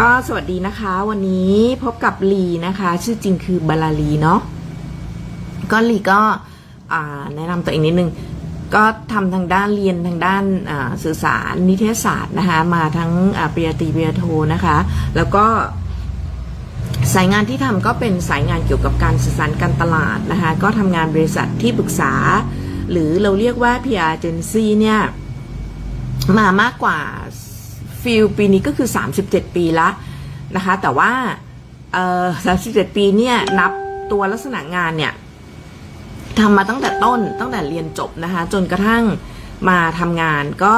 ก็สวัสดีนะคะ วันนี้พบกับลีนะคะ ชื่อจริงคือบาลาลีเนาะก็ลีก็แนะนำตัวเองนิดนึง ก็ทำทางด้านเรียนทางด้านสื่อสารนิเทศศาสตร์นะคะ มาทั้งปริญญาตรีปริญญาโทนะคะ แล้วก็สายงานที่ทำก็เป็นสายงานเกี่ยวกับการสื่อสารการตลาดนะคะ ก็ทำงานบริษัทที่ปรึกษา หรือเราเรียกว่า PR agency เนี่ยมามากกว่า ฟิลปีนี้ก็คือ 37 ปีละนะคะ แต่ว่าเอ่อ37 ปีเนี่ยนับตัวลักษณะงานเนี่ยทำมาตั้งแต่ต้นตั้งแต่เรียนจบนะคะ จนกระทั่งมาทำงานก็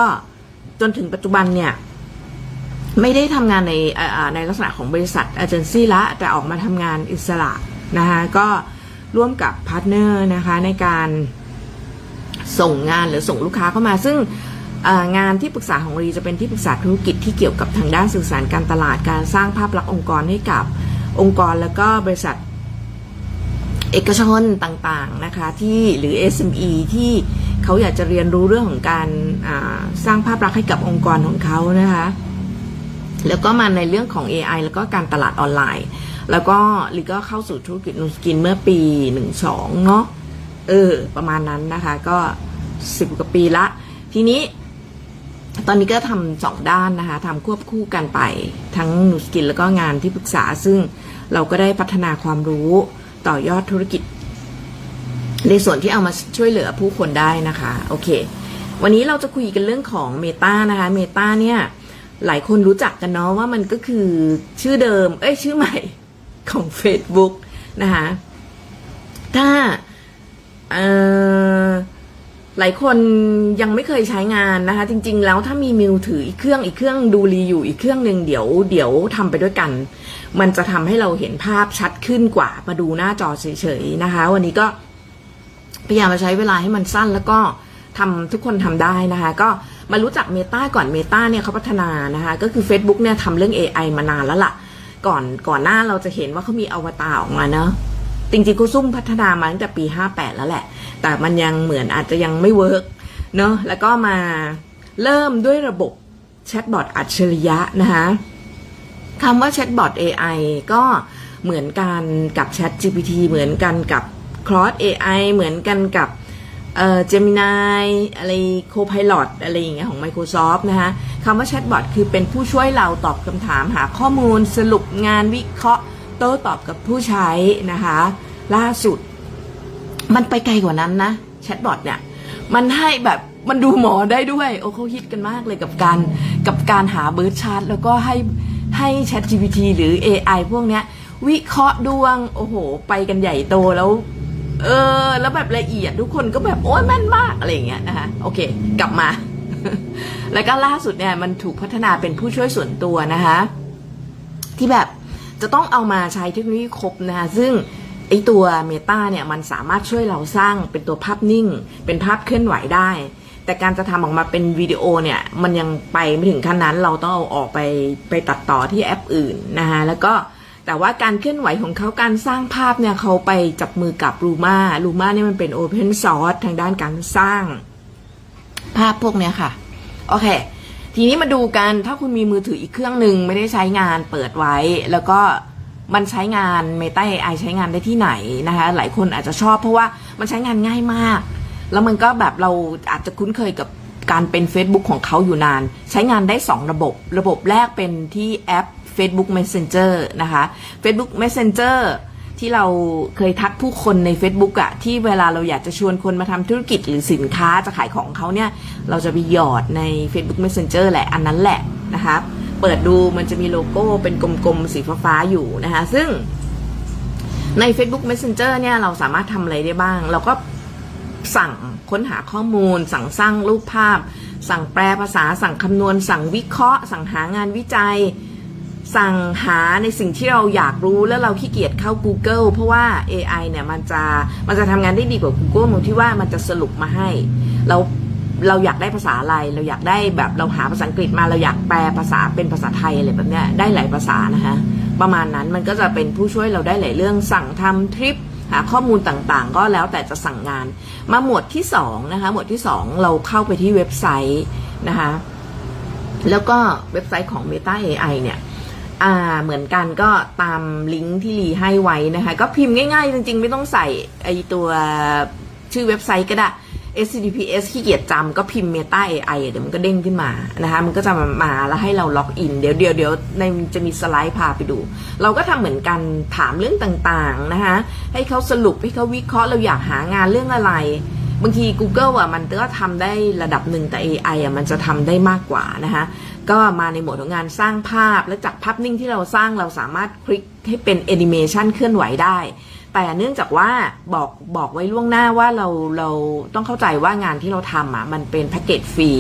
จนถึงปัจจุบันเนี่ยไม่ได้ทำงานในในลักษณะของบริษัทเอเจนซี่ละแต่ออกมาทำงานอิสระนะคะก็ร่วมกับพาร์ทเนอร์นะคะในการส่งงานหรือส่งลูกค้าเข้ามา ซึ่ง งานที่ปรึกษาของรีจะเป็นที่ปรึกษาธุรกิจที่เกี่ยวกับทางด้านสื่อสารการตลาดการสร้างภาพลักษณ์องค์กรให้กับองค์กรแล้วก็บริษัทเอกชนต่างๆนะคะที่หรือ SME ที่เขาอยากจะเรียนรู้เรื่องของการาสร้างภาพลักษณ์ให้กับองค์กรของเขานะคะแล้วก็มาในเรื่องของ AI แล้วก็การตลาดออนไลน์ แล้วก็ลิก็เข้าสู่ธุรกิจนูสกินเมื่อปี 12 เนาะเออ ประมาณนั้นนะคะ ก็ 10 กว่าปีละ ทีนี้ ตอนนี้ก็ทำสองด้านนะคะทำควบคู่กันไปทั้งนูสกินแล้วก็งานที่ปรึกษา ซึ่งเราก็ได้พัฒนาความรู้ต่อยอดธุรกิจ ในส่วนที่เอามาช่วยเหลือผู้คนได้นะคะ โอเค วันนี้เราจะคุยกันเรื่องของ Meta นะคะ Meta เนี่ย หลายคนรู้จักกันเนาะว่ามันก็คือชื่อเดิม เอ้ยชื่อใหม่ของ Facebook นะคะถ้าเอ่อ หลายคนยังไม่เคยใช้งานนะคะ จริง ๆ แล้วถ้ามีมือถืออีกเครื่องอีกเครื่องดูรีอยู่อีกเครื่องหนึ่งเดี๋ยวเดี๋ยวทำไปด้วยกัน มันจะทำให้เราเห็นภาพชัดขึ้นกว่ามาดูหน้าจอเฉยๆนะคะ วันนี้ก็พยายามมาใช้เวลาให้มันสั้นแล้วก็ทำทุกคนทำได้นะคะ ก็มารู้จัก Meta ก่อน Meta เนี่ยเขาพัฒนานะคะ ก็คือ Facebook เนี่ยทำเรื่อง AI มานานแล้วล่ะ ก่อนก่อนหน้าเราจะเห็นว่าเขามีอวตารออกมาเนอะ จริงๆเขาซุ่มพัฒนามาตั้งแต่ปี 58 แล้วแหละ แต่มันยังเหมือนอาจจะยังไม่เวิร์กเนอะแล้วก็มาเริ่มด้วยระบบแชทบอทอัจฉริยะนะคะคำว่าแชทบอท AI ก็เหมือนกันกับ Chat GPT เหมือนกันกับ Cross AI เหมือนกันกับเอ่อ Gemini อะไร Copilot อะไรอย่างเงี้ยของ Microsoft นะคะคำว่าแชทบอทคือเป็นผู้ช่วยเราตอบคำถามหาข้อมูลสรุปงานวิเคราะห์ โต้ตอบกับผู้ใช้นะคะ ล่าสุด มันไปไกลกว่านั้นนะแชทบอทเนี่ย มันให้แบบมันดูหมอได้ด้วย โอ้เขาฮิตกันมากเลยกับการกับการหาเบิร์ดชาร์ตแล้วก็ให้ให้ Chat GPT หรือ AI พวกเนี้ย วิเคราะห์ดวง โอ้โห ไปกันใหญ่โตแล้ว เออ แล้วแบบละเอียดทุกคนก็แบบ โอ้ยแม่นมาก อะไรอย่างเงี้ยนะคะโอเค กลับมา แล้วก็ล่าสุดเนี่ย มันถูกพัฒนาเป็นผู้ช่วยส่วนตัวนะคะ ที่แบบ จะต้องเอามาใช้เทคโนโลยีครบนะคะซึ่งไอตัว Meta เนี่ยมันสามารถช่วยเราสร้างเป็นตัวภาพนิ่ง เป็นภาพเคลื่อนไหวได้ แต่การจะทำออกมาเป็นวิดีโอเนี่ย มันยังไปไม่ถึงขั้นนั้น เราต้องเอาออกไปไปตัดต่อที่แอปอื่นนะคะแล้วก็แต่ว่าการเคลื่อนไหวของเขาการสร้างภาพเนี่ยเขาไปจับมือกับ Luma Luma เนี่ยมันเป็น Open Source ทางด้านการสร้างภาพพวกเนี้ยค่ะ โอเค ทีนี้มาดูกันถ้าคุณมีมือถืออีกเครื่องหนึ่งไม่ได้ใช้งานเปิดไว้ แล้วก็มันใช้งาน Meta AI ใช้งานได้ที่ไหนนะคะ หลายคนอาจจะชอบเพราะว่ามันใช้งานง่ายมาก แล้วมันก็แบบเราอาจจะคุ้นเคยกับการเป็น Facebook ของเขาอยู่นาน ใช้งานได้ 2 ระบบ ระบบแรกเป็นที่แอป Facebook Messenger นะคะ Facebook Messenger ที่เราเคยทักผู้คนใน Facebook อะที่เวลาเราอยากจะชวนคนมาทำธุรกิจหรือสินค้าจะขายของเขาเนี่ย เราจะไปหยอดใน Facebook Messenger แหละอันนั้นแหละนะคะเปิดดูมันจะมีโลโก้เป็นกลมๆสีฟ้าๆอยู่นะคะซึ่งใน Facebook Messenger เนี่ยเราสามารถทำอะไรได้บ้าง เราก็สั่งค้นหาข้อมูล สั่งสร้างรูปภาพ สั่งแปลภาษา สั่งคำนวณ สั่งวิเคราะห์ สั่งหางานวิจัย สั่งหาในสิ่งที่เราอยากรู้แล้วเราขี้เกียจเข้า Google เพราะว่า AI เนี่ยมันจะมันจะทำงานได้ดีกว่า Google ตรงที่ว่ามันจะสรุปมาให้ เราเราอยากได้ภาษาอะไร เราอยากได้แบบเราหาภาษาอังกฤษมาเราอยากแปลภาษาเป็นภาษาไทยอะไรแบบเนี้ยได้หลายภาษานะคะประมาณนั้นมันก็จะเป็นผู้ช่วยเราได้หลายเรื่องสั่งทำทริปหาข้อมูลต่างๆ ก็แล้วแต่จะสั่งงาน มาหมวดที่2นะคะหมวดที่ 2 เราเข้าไปที่เว็บไซต์นะคะแล้วก็เว็บไซต์ของ Meta AI เนี่ย อ่าเหมือนกันก็ตามลิงก์ที่ลีให้ไว้นะคะ ก็พิมพ์ง่ายๆ จริงๆ ไม่ต้องใส่ไอตัวชื่อเว็บไซต์ก็ได้ https ขี้เกียจจำก็พิมพ์ meta ai เดี๋ยวมันก็เด้งขึ้นมานะคะ มันก็จะมามาแล้วให้เราล็อกอิน เดี๋ยวเดี๋ยวเดี๋ยวในจะมีสไลด์พาไปดู เราก็ทำเหมือนกันถามเรื่องต่างๆนะคะ ให้เขาสรุปให้เขาวิเคราะห์เราอยากหางานเรื่องอะไร บางที Google อะมันก็ทำได้ระดับหนึ่งแต่ AI อะมันจะทำได้มากกว่านะคะก็มาในหมวดของงานสร้างภาพ และจากภาพนิ่งที่เราสร้างเราสามารถคลิกให้เป็นแอนิเมชันเคลื่อนไหวได้ แต่เนื่องจากว่าบอกบอกไว้ล่วงหน้าว่าเราเราต้องเข้าใจว่างานที่เราทำอะมันเป็นแพ็กเกจฟรี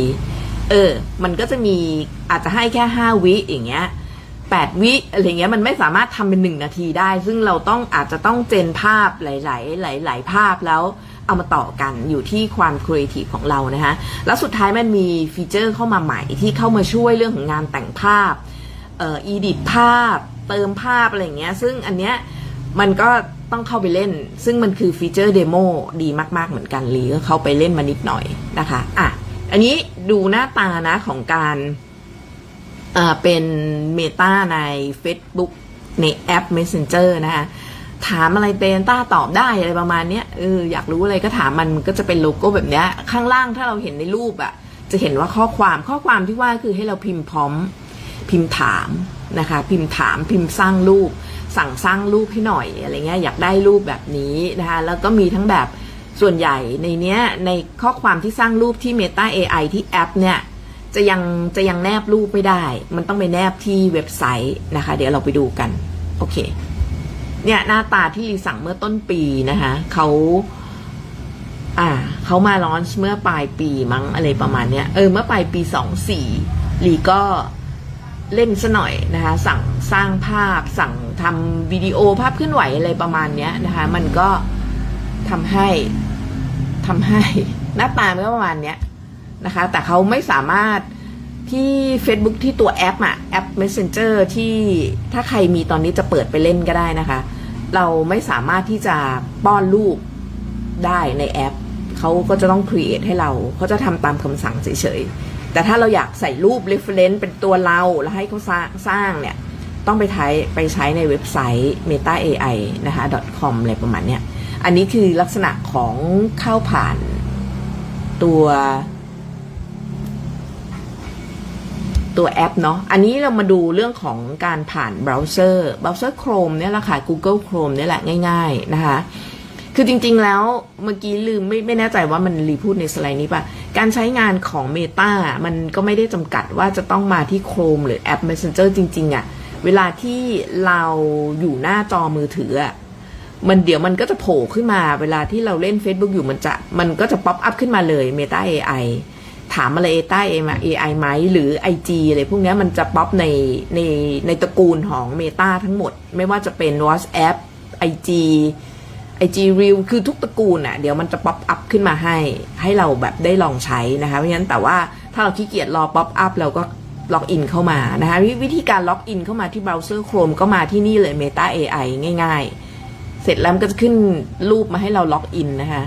เออ มันก็จะมีอาจจะให้แค่ 5 วิอย่างเงี้ย8 วิอะไรเงี้ยมันไม่สามารถทำเป็น 1 นาทีได้ ซึ่งเราต้องอาจจะต้องเจนภาพหลาย ๆ หลาย ๆ ภาพแล้ว เอามาต่อกันอยู่ที่ความครีเอทีฟของเรานะคะแล้วสุดท้ายมันมีฟีเจอร์เข้ามาใหม่ที่เข้ามาช่วยเรื่องของงานแต่งภาพเอ่ออีดิทภาพ เติมภาพอะไรเงี้ยซึ่งอันเนี้ยมันก็ต้องเข้าไปเล่น ซึ่งมันคือฟีเจอร์เดโมดีมาก ๆ เหมือนกันลีก็เข้าไปเล่นมานิดหน่อยนะคะอะอันนี้ดูหน้าตานะของการอ่าเป็นเมตาใน Facebook ในแอป Messenger นะคะ ถามอะไรเป็นต้าตอบได้อะไรประมาณเนี้ยเอออยากรู้อะไรก็ถามมันก็จะเป็นโลโก้แบบเนี้ยข้างล่างถ้าเราเห็นในรูปอะจะเห็นว่าข้อความข้อความที่ว่าคือให้เราพิมพ์พร้อมพิมพ์ถามนะคะ พิมพ์ถามพิมพ์สร้างรูป สั่งสร้างรูปให้หน่อยอะไรเงี้ยอยากได้รูปแบบนี้นะคะแล้วก็มีทั้งแบบส่วนใหญ่ในเนี้ยในข้อความที่สร้างรูปที่ Meta AI ที่แอปเนี่ยจะยังจะยังแนบรูปไม่ได้ มันต้องไปแนบที่เว็บไซต์นะคะ เดี๋ยวเราไปดูกัน โอเค เนี่ยหน้าตาที่ลีสั่งเมื่อต้นปีนะคะเขาอ่าเขามาลอนช์เมื่อปลายปีมั้งอะไรประมาณเนี้ยเออเมื่อปลายปีสองสี่ลีก็เล่นซะหน่อยนะคะ สั่งสร้างภาพ สั่งทำวิดีโอภาพเคลื่อนไหวอะไรประมาณเนี้ยนะคะ มันก็ทำให้ทำให้หน้าตามันก็ประมาณเนี้ยนะคะ แต่เขาไม่สามารถ ที่ Facebook ที่ตัวแอปอะแอป Messenger ที่ถ้าใครมีตอนนี้จะเปิดไปเล่นก็ได้นะคะ เราไม่สามารถที่จะป้อนรูปได้ในแอป เขาก็จะต้อง create ให้เราเขาจะทำตามคำสั่งเฉยๆ แต่ถ้าเราอยากใส่รูป reference เป็นตัวเราแล้วให้เขาสร้างางเนี่ย ต้องไปใช้ไปใช้ในเว็บไซต์ meta ai นะคะ com อะไรประมาณเนี้ยอันนี้คือลักษณะของเข้าผ่านตัว ตัวแอปเนาะ อันนี้เรามาดูเรื่องของการผ่านเบราว์เซอร์ เบราว์เซอร์ Chrome เนี่ยแหละค่ะ Google Chrome เนี่ยแหละง่าย ๆ นะคะ คือจริงๆแล้วเมื่อกี้ลืมไม่ไม่แน่ใจว่ามันรีพูดในสไลด์นี้ป่ะ การใช้งานของ Meta มันก็ไม่ได้จำกัดว่าจะต้องมาที่ Chrome หรือแอป Messenger จริงๆอะ่ะ เวลาที่เราอยู่หน้าจอมือถืออะมันเดี๋ยวมันก็จะโผล่ขึ้นมาเวลาที่เราเล่น Facebook อยู่มันจะมันก็จะป๊อปอัพขึ้นมาเลย Meta AI ถามอะไร Meta AI ไหมหรือ IG อะไรพวกนี้มันจะป๊อปในในในตระกูลของ Meta ทั้งหมด ไม่ว่าจะเป็น WhatsApp IG IG Reel คือทุกตระกูลอะเดี๋ยวมันจะป๊อปอัพขึ้นมาให้ ให้เราแบบได้ลองใช้นะคะ เพราะฉะนั้นแต่ว่าถ้าเราขี้เกียจรอป๊อปอัพเราก็ล็อกอินเข้ามานะคะวิธีการล็อกอินเข้ามาที่เบราว์เซอร์ Chrome ก็มาที่นี่เลย Meta AI ง่าย ๆ เสร็จแล้วก็จะขึ้นรูปมาให้เราล็อกอินนะคะ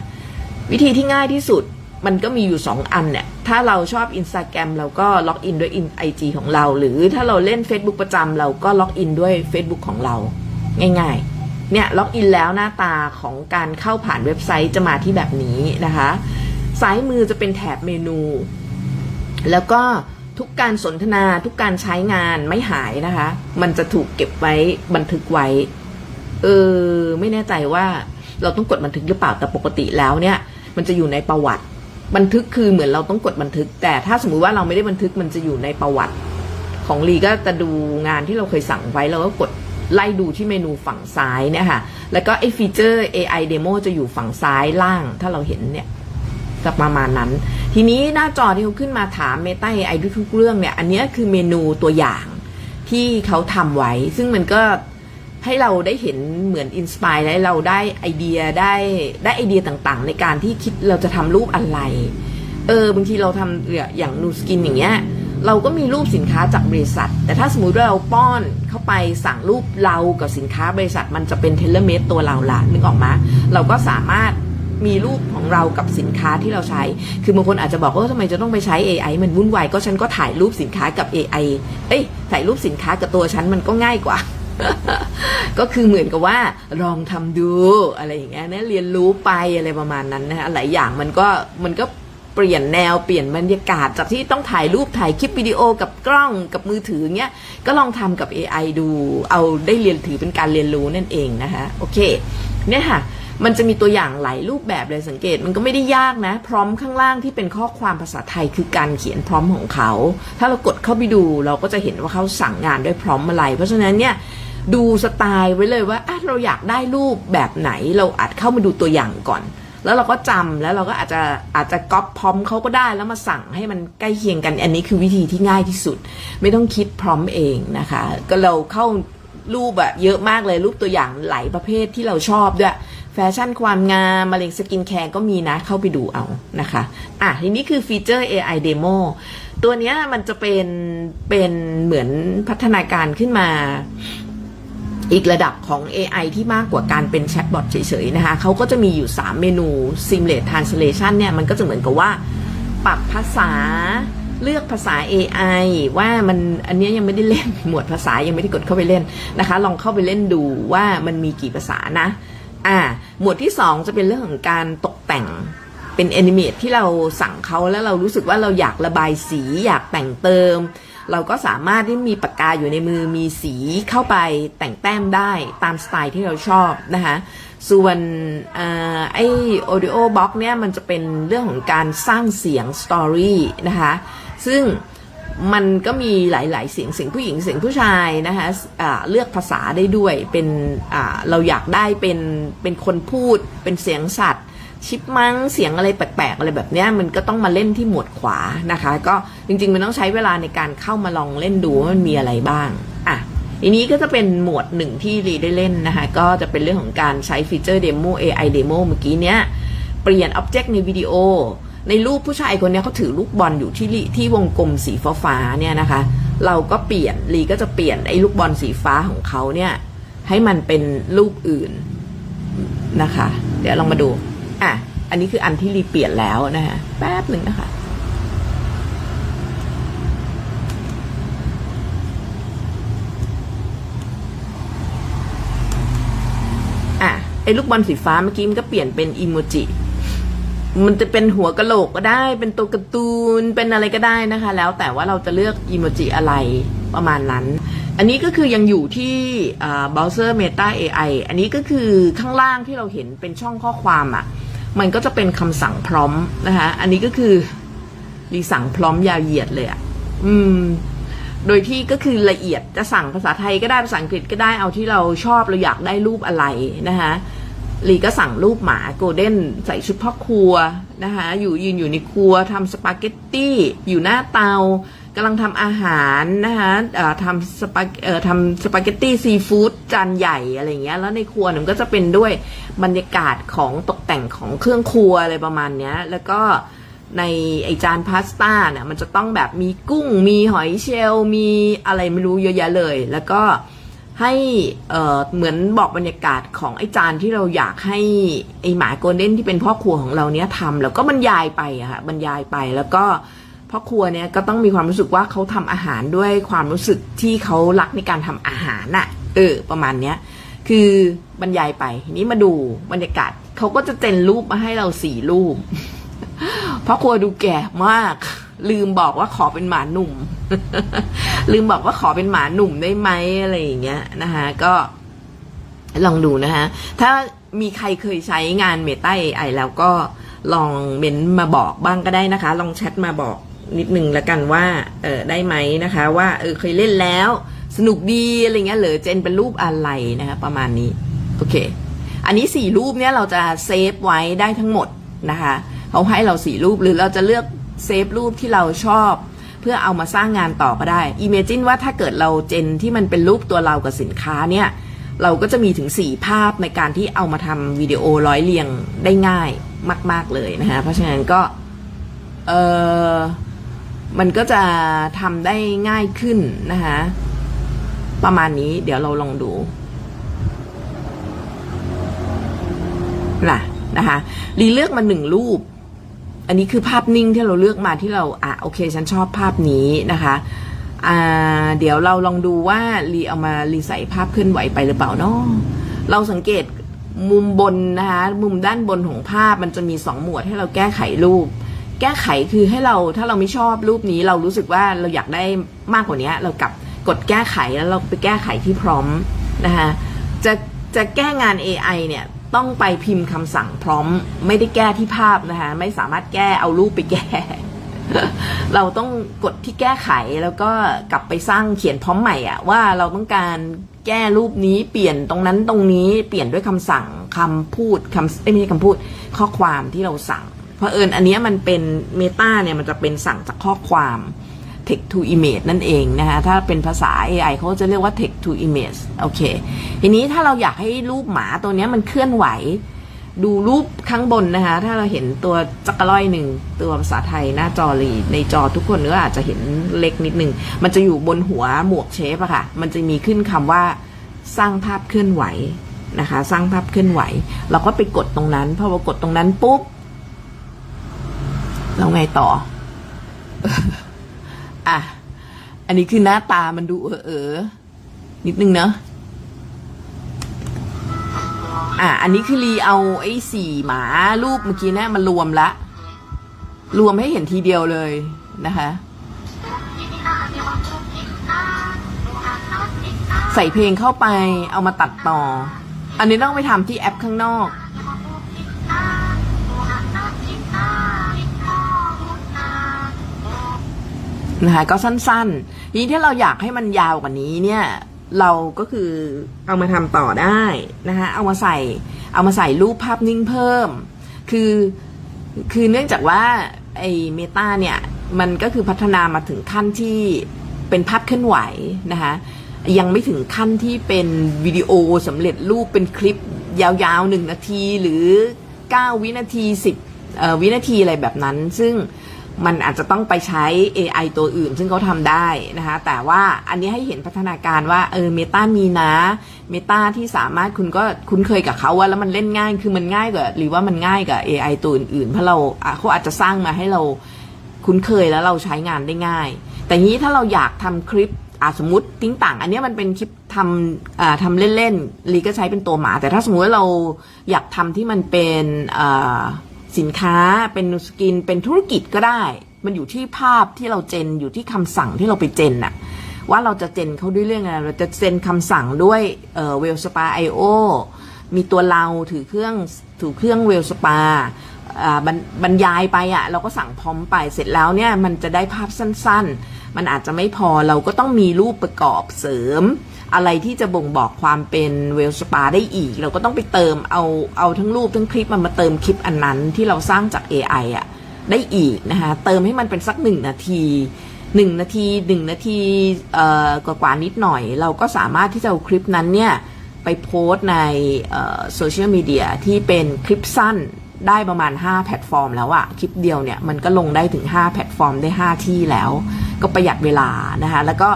วิธีที่ง่ายที่สุด มันก็มีอยู่ 2 อันเนี่ย ถ้าเราชอบ Instagram เราก็ล็อกอินด้วยอินไอจีของเรา หรือถ้าเราเล่น Facebook ประจำเราก็ล็อกอินด้วย Facebook ของเรา ง่ายๆ เนี่ยล็อกอินแล้วหน้าตาของการเข้าผ่านเว็บไซต์จะมาที่แบบนี้นะคะ ซ้ายมือจะเป็นแถบเมนู แล้วก็ทุกการสนทนาทุกการใช้งานไม่หายนะคะ มันจะถูกเก็บไว้บันทึกไว้ เออ ไม่แน่ใจว่าเราต้องกดบันทึกหรือเปล่าแต่ปกติแล้วเนี่ย มันจะอยู่ในประวัติ บันทึกคือเหมือนเราต้องกดบันทึก แต่ถ้าสมมุติว่าเราไม่ได้บันทึกมันจะอยู่ในประวัติ ของลีก็จะดูงานที่เราเคยสั่งไว้เราก็กดไล่ดูที่เมนูฝั่งซ้ายเนี่ยค่ะ แล้วก็ไอ้ฟีเจอร์ AI demo จะอยู่ฝั่งซ้ายล่าง ถ้าเราเห็นเนี่ยจะประมาณนั้น ทีนี้หน้าจอที่เขาขึ้นมาถาม Meta AI ทุกๆเรื่องเนี่ย อันนี้คือเมนูตัวอย่างที่เขาทำไว้ ซึ่งมันก็ ให้เราได้เห็นเหมือนอินสปายและเราได้ไอเดียได้ได้ไอเดียต่างๆ ในการที่คิดเราจะทำรูปอะไร เออบางทีเราทำอย่างนูสกินอย่างเงี้ยเราก็มีรูปสินค้าจากบริษัท แต่ถ้าสมมุติว่าเราป้อนเข้าไปสั่งรูปเรากับสินค้าบริษัท มันจะเป็นเทเลเมตตัวเราละนึกออกมาเราก็สามารถมีรูปของเรากับสินค้าที่เราใช้ คือบางคนอาจจะบอกว่าทำไมจะต้องไปใช้ AI มันวุ่นวาย ก็ฉันก็ถ่ายรูปสินค้ากับ AI เอ้ย ถ่ายรูปสินค้ากับตัวฉันมันก็ง่ายกว่า ก็คือเหมือนกับว่าลองทำดูอะไรอย่างเงี้ยนะเรียนรู้ไปอะไรประมาณนั้นนะฮะหลายอย่างมันก็มันก็เปลี่ยนแนวเปลี่ยนบรรยากาศจากที่ต้องถ่ายรูปถ่ายคลิปวิดีโอกับกล้องกับมือถือเงี้ยก็ลองทำกับ AI ดู เอาได้เรียนถือเป็นการเรียนรู้นั่นเองนะคะโอเคเนี่ยค่ะมันจะมีตัวอย่างหลายรูปแบบเลยสังเกตมันก็ไม่ได้ยากนะ พร้อมข้างล่างที่เป็นข้อความภาษาไทยคือการเขียนพร้อมของเขา ถ้าเรากดเข้าไปดูเราก็จะเห็นว่าเขาสั่งงานด้วยพร้อมอะไร เพราะฉะนั้นเนี่ย ดูสไตล์ไว้เลยว่าเราอยากได้รูปแบบไหนเราอาจเข้ามาดูตัวอย่างก่อน แล้วเราก็จำแล้วเราก็อาจจะอาจจะก๊อปพร้อมเขาก็ได้แล้วมาสั่งให้มันใกล้เคียงกัน อันนี้คือวิธีที่ง่ายที่สุด ไม่ต้องคิดพร้อมเองนะคะ ก็เราเข้ารูปอะเยอะมากเลยรูปตัวอย่างหลายประเภทที่เราชอบด้วยแฟชั่นความงามมะเร็งสกินแคร์ก็มีนะเข้าไปดูเอานะคะ อะทีนี้คือฟีเจอร์ AI Demo ตัวเนี้ยมันจะเป็นเป็นเหมือนพัฒนาการขึ้นมา อีกระดับของ AI ที่มากกว่าการเป็นแชทบอทเฉยๆนะคะเขาก็จะมีอยู่ 3 เมนู Simulate Translation เนี่ย มันก็จะเหมือนกับว่า ปรับภาษาเลือกภาษา AI ว่ามันอันนี้ยยังไม่ได้เล่นหมวดภาษายังไม่ได้กดเข้าไปเล่นนะคะ ลองเข้าไปเล่นดูว่ามันมีกี่ภาษานะอ่าหมวดที่ 2 จะเป็นเรื่องของการตกแต่งเป็นแอนิเมตที่เราสั่งเขาแล้วเรารู้สึกว่าเราอยากระบายสีอยากแต่งเติม เราก็สามารถที่มีปากกาอยู่ในมือมีสีเข้าไปแต่งแต้มได้ตามสไตล์ที่เราชอบนะคะส่วนอ่าไอ้ audio box เนี่ยมันจะเป็นเรื่องของการสร้างเสียงสตอรี่นะคะซึ่งมันก็มีหลาย ๆ เสียงเสียงผู้หญิงเสียงผู้ชายนะคะอ่าเลือกภาษาได้ด้วยเป็นเราอยากได้เป็นเป็นคนพูดเป็นเสียงสัตว์ ชิปมังเสียงอะไรแปลกๆอะไรแบบนี้มันก็ต้องมาเล่นที่หมวดขวานะคะ ก็จริงๆมันต้องใช้เวลาในการเข้ามาลองเล่นดูว่ามันมีอะไรบ้างอะทีนี้ก็จะเป็นหมวดหนึ่งที่รีได้เล่นนะคะ ก็จะเป็นเรื่องของการใช้ฟีเจอร์เดโม AI เดโมเมื่อกี้เนี้ยเปลี่ยนอ็อบเจกต์ในวิดีโอ ในรูปผู้ชายคนนี้เขาถือลูกบอลอยู่ที่ที่วงกลมสีฟ้าเนี่ยนะคะ เราก็เปลี่ยนลีก็จะเปลี่ยนไอ้ลูกบอลสีฟ้าของเขาเนี่ยให้มันเป็นลูกอื่นนะคะ เดี๋ยวลองมาดู อะ อันนี้คืออันที่รีเปลี่ยนแล้วนะคะแป๊บหนึ่งนะคะ อะไอ้ลูกบอลสีฟ้าเมื่อกี้มันก็เปลี่ยนเป็นอีโมจิ มันจะเป็นหัวกะโหลกก็ได้ เป็นตัวการ์ตูน เป็นอะไรก็ได้นะคะ แล้วแต่ว่าเราจะเลือกอีโมจิอะไรประมาณนั้น อันนี้ก็คือยังอยู่ที่อ่า browser Meta AI อันนี้ก็คือข้างล่างที่เราเห็นเป็นช่องข้อความอะ่ะ มันก็จะเป็นคำสั่งพร้อมนะคะอันนี้ก็คือรีสั่งพร้อมยาวเหยียดเลยอะ่ะอืม โดยที่ก็คือละเอียดจะสั่งภาษาไทยก็ได้ภาษาอังกฤษก็ได้เอาที่เราชอบเราอยากได้รูปอะไรนะคะลีก็สั่งรูปหมาโกลเด้นใส่ชุดพ่อครัวนะคะอยู่ยืนอยู่ในครัวทำสปาเกตตี้อยู่หน้าเตา กำลังทำอาหารนะคะทำสปาเอ่อทำสปาเกตตี้ซีฟู้ดจานใหญ่อะไรอย่างเงี้ย แล้วในครัวมันก็จะเป็นด้วยบรรยากาศของตกแต่งของเครื่องครัวอะไรประมาณเนี้ย แล้วก็ในไอจานพาสต้าเนี่ยมันจะต้องแบบมีกุ้ง มีหอยเชลล์มีอะไรไม่รู้เยอะแยะเลย แล้วก็ให้เอ่อเหมือนบอกบรรยากาศของไอจานที่เราอยากให้ไอหมาโกลเด้นที่เป็นพ่อครัวของเราเนี้ยทำแล้วก็บรรยายไปอะค่ะบรรยายไปแล้วก็ พ่อครัวเนี่ยก็ต้องมีความรู้สึกว่าเขาทำอาหารด้วยความรู้สึกที่เขารักในการทำอาหารน่ะ เออ ประมาณเนี้ย คือบรรยายไปนี้มาดูบรรยากาศเขาก็จะเจนรูปมาให้เราสี่รูปพราะครัวดูแก่มาก ลืมบอกว่าขอเป็นหมาหนุ่ม ลืมบอกว่าขอเป็นหมาหนุ่มได้ไหมอะไรอย่างเงี้ยนะคะก็ลองดูนะคะถ้ามีใครเคยใช้งาน Meta AI แล้วก็ลองเม้นมาบอกบ้างก็ได้นะคะ ลองแชทมาบอก นิดนึงล้วกันว่าเออได้ไหมนะคะ ว่าเออเคยเล่นแล้ว สนุกดีอะไรเงี้ยหรือเจนเป็นรูปอะไรนะคะประมาณนี้โอเค อันนี้สี่รูปเนี้ยเราจะเซฟไว้ได้ทั้งหมดนะคะเขาให้เราสี่รูปหรือเราจะเลือกเซฟรูปที่เราชอบ เพื่อเอามาสร้างงานต่อก็ได้ Imagine ว่าถ้าเกิดเราเจนที่มันเป็นรูปตัวเรากับสินค้าเนี่ยเราก็จะมีถึง 4 ภาพในการที่เอามาทำวิดีโอร้อยเรียงได้ง่ายมาก ๆ เลยนะคะ เพราะฉะนั้นก็ เออ มันก็จะทำได้ง่ายขึ้นนะคะประมาณนี้เดี๋ยวเราลองดูล่ะนะคะลีเลือกมาหนึ่งรูป อันนี้คือภาพนิ่งที่เราเลือกมาที่เราอะโอเค ฉันชอบภาพนี้นะคะอ่าเดี๋ยวเราลองดูว่ารีเอามารีใส่ภาพเคลื่อนไหวไปหรือเปล่าเนาะเราสังเกตมุมบนนะคะมุมด้านบนของภาพมันจะมีสองหมวดให้เราแก้ไขรูป แก้ไขคือให้เราถ้าเราไม่ชอบรูปนี้เรารู้สึกว่าเราอยากได้มากกว่านี้เรากลับกดแก้ไขแล้วเราไปแก้ไขที่พร้อมนะคะจะจะแก้งาน AI เนี่ยต้องไปพิมพ์คำสั่งพร้อม ไม่ได้แก้ที่ภาพนะคะไม่สามารถแก้เอารูปไปแก้ เราต้องกดที่แก้ไขแล้วก็กลับไปสร้างเขียนพร้อมใหม่อะว่าเราต้องการแก้รูปนี้เปลี่ยนตรงนั้นตรงนี้เปลี่ยนด้วยคำสั่งคำพูดคำไม่ใช่คำพูดข้อความที่เราสั่ง เพราะเอิญอันนี้มันเป็นเมตาเนี่ยมันจะเป็นสั่งจากข้อความ text to image นั่นเองนะคะ ถ้าเป็นภาษา AI เขาจะเรียกว่า text to image โอเค ทีนี้ถ้าเราอยากให้รูปหมาตัวนี้มันเคลื่อนไหว ดูรูปข้างบนนะคะ ถ้าเราเห็นตัวจักรล่อยหนึ่งตัวภาษาไทยหน้าจอรีในจอทุกคนก็อาจจะเห็นเล็กนิดนึงมันจะอยู่บนหัวหมวกเชฟอะค่ะ มันจะมีขึ้นคำว่าสร้างภาพเคลื่อนไหวนะคะ สร้างภาพเคลื่อนไหว เราก็ไปกดตรงนั้น พอเรากดตรงนั้นปุ๊บ เราไงต่อ อะ อันนี้คือหน้าตามันดูเออเออนิดนึงเนอะอะ อันนี้คือรีเอาไอ้สี่หมารูปเมื่อกี้เนี่ยมารวมละ รวมให้เห็นทีเดียวเลยนะคะ ใส่เพลงเข้าไปเอามาตัดต่อ อันนี้ต้องไปทำที่แอปข้างนอก นะคะก็สั้นๆทีนี้ถ้าเราอยากให้มันยาวกว่านี้เนี่ย เราก็คือเอามาทำต่อได้นะคะเอามาใส่เอามาใส่รูปภาพนิ่งเพิ่ม คือคือเนื่องจากว่าไอเมตาเนี่ย มันก็คือพัฒนามาถึงขั้นที่เป็นภาพเคลื่อนไหวนะคะยังไม่ถึงขั้นที่เป็นวิดีโอสำเร็จรูปเป็นคลิปยาวๆหนึ่งนาทีหรือ 9 วินาที 10วินาทีอะไรแบบนั้น ซึ่ง มันอาจจะต้องไปใช้ AI ตัวอื่น ซึ่งเขาทำได้นะคะ แต่ว่าอันนี้ให้เห็นพัฒนาการว่าเออเมตามีนะเมตาที่สามารถคุณก็คุ้นเคยกับเขาว่าแล้วมันเล่นง่ายคือมันง่ายกว่าหรือว่ามันง่ายกับ AI ตัวอื่นๆ เพราะเราเขาอาจจะสร้างมาให้เราคุ้นเคยแล้วเราใช้งานได้ง่าย แต่นี้ถ้าเราอยากทำคลิปอะสมมติติ้งต่าง อันนี้มันเป็นคลิปทำอ่าทำเล่นๆลีก็ใช้เป็นตัวหมา แต่ถ้าสมมติว่าเราอยากทำที่มันเป็นอ่า สินค้าเป็นสกินเป็นธุรกิจก็ได้ มันอยู่ที่ภาพที่เราเจนอยู่ที่คำสั่งที่เราไปเจนน่ะ ว่าเราจะเจนเขาด้วยเรื่องอะไรเราจะเจนคำสั่งด้วยเอ่อเวลสปาไอโอมีตัวเราถือเครื่องถือเครื่องเวลสปาบรรยายไปอะเราก็สั่งพร้อมไปเสร็จแล้วเนี่ยมันจะได้ภาพสั้นๆ มันอาจจะไม่พอเราก็ต้องมีรูปประกอบเสริม อะไรที่จะบ่งบอกความเป็นเวลสปาได้อีก เราก็ต้องไปเติมเอาเอาทั้งรูปทั้งคลิปมันมาเติมคลิปอันนั้นที่เราสร้างจาก AI อะได้อีกนะคะเติมให้มันเป็นสักหนึ่งนาทีหนึ่งนาทีหนึ่งนาทีเอ่อกว่านิดหน่อย เราก็สามารถที่จะเอาคลิปนั้นเนี่ย ไปโพสต์ในโซเชียลมีเดียที่เป็นคลิปสั้นได้ประมาณ 5 แพลตฟอร์มแล้วอะคลิปเดียวเนี่ย มันก็ลงได้ถึง 5 แพลตฟอร์มได้ 5 ที่แล้ว ก็ประหยัดเวลานะคะแล้วก็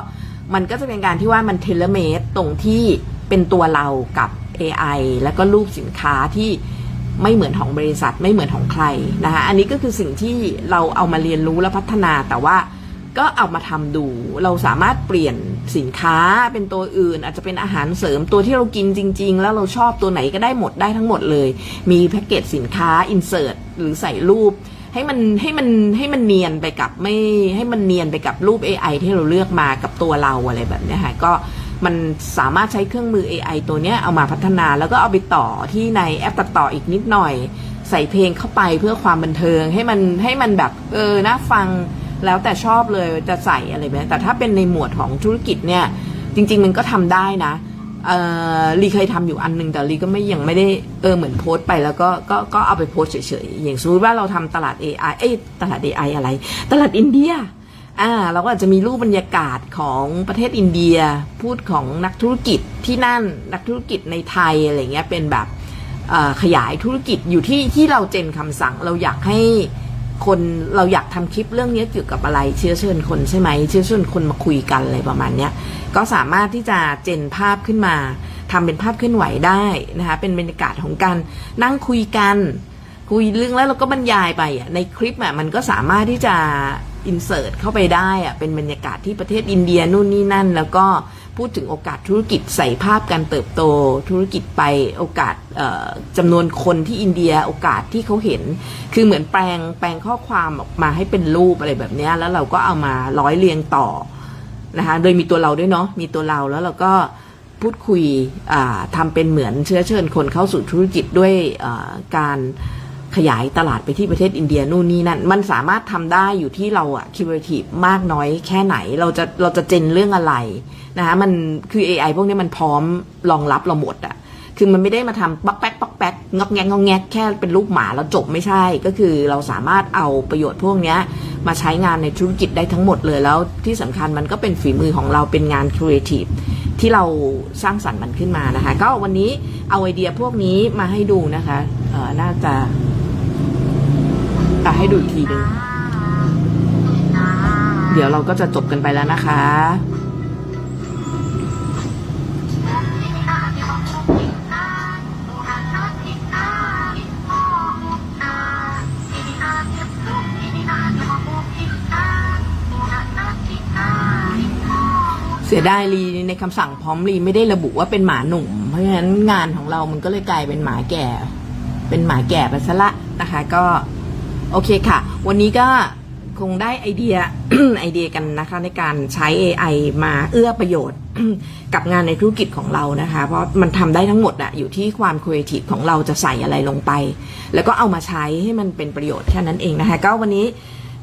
มันก็จะเป็นการที่ว่ามันเทเลเมตตรงที่เป็นตัวเรากับ AI แล้วก็รูปสินค้าที่ไม่เหมือนของบริษัทไม่เหมือนของใครนะคะอันนี้ก็คือสิ่งที่เราเอามาเรียนรู้และพัฒนาแต่ว่าก็เอามาทำดู เราสามารถเปลี่ยนสินค้าเป็นตัวอื่น อาจจะเป็นอาหารเสริมตัวที่เรากินจริง ๆ แล้วเราชอบตัวไหนก็ได้หมดได้ทั้งหมดเลย มีแพ็กเกจสินค้าอินเสิร์ตหรือใส่รูป ให้มันให้มันให้มันเนียนไปกับไม่ให้มันเนียนไปกับรูป AI ที่เราเลือกมากับตัวเราอะไรแบบนี้ค่ะก็มันสามารถใช้เครื่องมือ AI ตัวเนี้ยเอามาพัฒนาแล้วก็เอาไปต่อที่ในแอปตัดต่ออีกนิดหน่อย ใส่เพลงเข้าไปเพื่อความบันเทิง ให้มันให้มันแบบเออน่าฟังแล้วแต่ชอบเลยจะใส่อะไรแบบนี้แต่ถ้าเป็นในหมวดของธุรกิจเนี่ยจริง ๆ มันก็ทำได้นะ เออลีเคยทำอยู่อันหนึงแต่ลีก็ไม่ยังไม่ได้เออเหมือนโพสต์ไปแล้วก็ก็ก็เอาไปโพสต์เฉยๆอย่างสมมติว่าเราทำตลาด AI เอ้ยตลาด AI อะไร ตลาดอินเดียอ่าเราก็อาจจะมีรูปบรรยากาศของประเทศอินเดีย พูดของนักธุรกิจที่นั่นนักธุรกิจในไทยอะไรเงี้ยเป็นแบบขยายธุรกิจอยู่ที่ที่เราเจนคำสั่งเราอยากให้ คนเราอยากทำคลิปเรื่องนี้เกี่ยวกับอะไร เชื้อเชิญคนใช่ไหมเชื้อเชิญคนมาคุยกันอะไรประมาณเนี้ยก็สามารถที่จะเจนภาพขึ้นมาทำเป็นภาพเคลื่อนไหวได้นะคะเป็นบรรยากาศของการนั่งคุยกัน คุยเรื่องแล้วเราก็บรรยายไปอะในคลิปอะมันก็สามารถที่จะอินเสิร์ตเข้าไปได้อะเป็นบรรยากาศที่ประเทศอินเดียนู่นนี่นั่น แล้วก็ พูดถึงโอกาสธุรกิจใส่ภาพการเติบโต ธุรกิจไปโอกาสจำนวนคนที่อินเดียโอกาสที่เขาเห็น คือเหมือนแปลงแปลงข้อความออกมาให้เป็นรูปอะไรแบบนี้แล้วเราก็เอามาร้อยเรียงต่อนะคะโดยมีตัวเราด้วยเนาะมีตัวเราแล้วเราก็พูดคุยอ่าทำเป็นเหมือนเชื้อเชิญคนเข้าสู่ธุรกิจด้วยการ ขยายตลาดไปที่ประเทศอินเดียนู่นนี่นั่น มันสามารถทำได้อยู่ที่เราอะคิวเรทีฟมากน้อยแค่ไหน เราจะเราจะเจนเรื่องอะไรนะคะมันคือ AI พวกนี้มันพร้อมรองรับเราหมดอะคือมันไม่ได้มาทำปักแป๊กปักแป๊กงอกแงกงอกแงกแค่เป็นลูกหมาแล้วจบไม่ใช่ ก็คือเราสามารถเอาประโยชน์พวกนี้มาใช้งานในธุรกิจได้ทั้งหมดเลยแล้วที่สำคัญมันก็เป็นฝีมือของเราเป็นงานครีเอทีฟที่เราสร้างสรรค์มันขึ้นมานะคะ ก็วันนี้เอาไอเดียพวกนี้มาให้ดูนะคะเออน่าจะ อะให้ดูอีกทีหนึ่งเดี๋ยวเราก็จะจบกันไปแล้วนะคะ เสียดายรีในคำสั่งพร้อมรีไม่ได้ระบุว่าเป็นหมาหนุ่ม เพราะฉะนั้นงานของเรามันก็เลยกลายเป็นหมาแก่ เป็นหมาแก่ไปซะละนะคะ ก็ โอเคค่ะ วันนี้ก็คงได้ไอเดียไอเดียกันนะคะในการใช้ AI มาเอื้อประโยชน์กับงานในธุรกิจของเรานะคะ เพราะมันทำได้ทั้งหมดอะอยู่ที่ความครีเอทีฟของเราจะใส่อะไรลงไป แล้วก็เอามาใช้ให้มันเป็นประโยชน์แค่นั้นเองนะคะ ก็วันนี้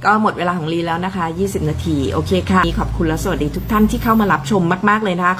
ก็หมดเวลาของลีแล้วนะคะ 20 นาที โอเคค่ะ ขอบคุณและสวัสดีทุกท่านที่เข้ามารับชมมาก ๆ เลยนะคะ